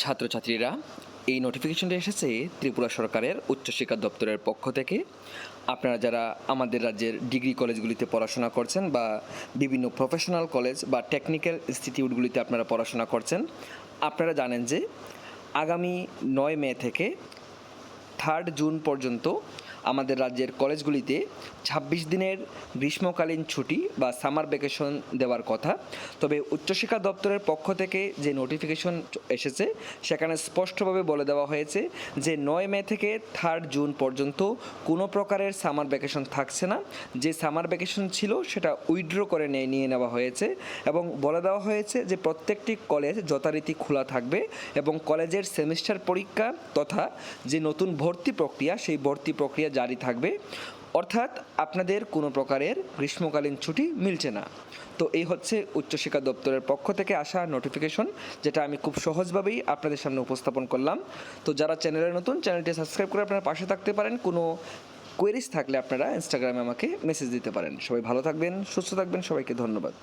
ছাত্রছাত্রীরা, এই নোটিফিকেশনটা এসেছে ত্রিপুরা সরকারের উচ্চশিক্ষা দপ্তরের পক্ষ থেকে। আপনারা যারা আমাদের রাজ্যের ডিগ্রি কলেজগুলিতে পড়াশোনা করছেন বা বিভিন্ন প্রফেশনাল কলেজ বা টেকনিক্যাল ইনস্টিটিউটগুলিতে আপনারা পড়াশোনা করছেন, আপনারা জানেন যে আগামী নয় মে থেকে থার্ড জুন পর্যন্ত আমাদের রাজ্যের কলেজগুলিতে ছাব্বিশ দিনের গ্রীষ্মকালীন ছুটি বা সামার ভ্যাকেশন দেওয়ার কথা। তবে উচ্চশিক্ষা দপ্তরের পক্ষ থেকে যে নোটিফিকেশন এসেছে, সেখানে স্পষ্টভাবে বলে দেওয়া হয়েছে যে নয় মে থেকে থার্ড জুন পর্যন্ত কোনো প্রকারের সামার ভ্যাকেশন থাকছে না। যে সামার ভ্যাকেশন ছিল, সেটা উইথড্র করে নিয়ে নিয়ে নেওয়া হয়েছে এবং বলে দেওয়া হয়েছে যে প্রত্যেকটি কলেজ যথারীতি খোলা থাকবে এবং কলেজের সেমিস্টার পরীক্ষা তথা যে নতুন ভর্তি প্রক্রিয়া, সেই ভর্তি প্রক্রিয়া জারি থাকবে। অর্থাৎ আপনাদের কোনো প্রকারের গ্রীষ্মকালীন ছুটি মিলছে না। তো এই হচ্ছে উচ্চশিক্ষা দপ্তরের পক্ষ থেকে আসা নোটিফিকেশন যেটা আমি খুব সহজভাবেই আপনাদের সামনে উপস্থাপন করলাম। তো যারা চ্যানেলে নতুন, চ্যানেলটি সাবস্ক্রাইব করে আপনারা পাশে থাকতে পারেন। কোনো কোয়েরিজ থাকলে আপনারা ইনস্টাগ্রামে আমাকে মেসেজ দিতে পারেন। সবাই ভালো থাকবেন, সুস্থ থাকবেন, সবাইকে ধন্যবাদ।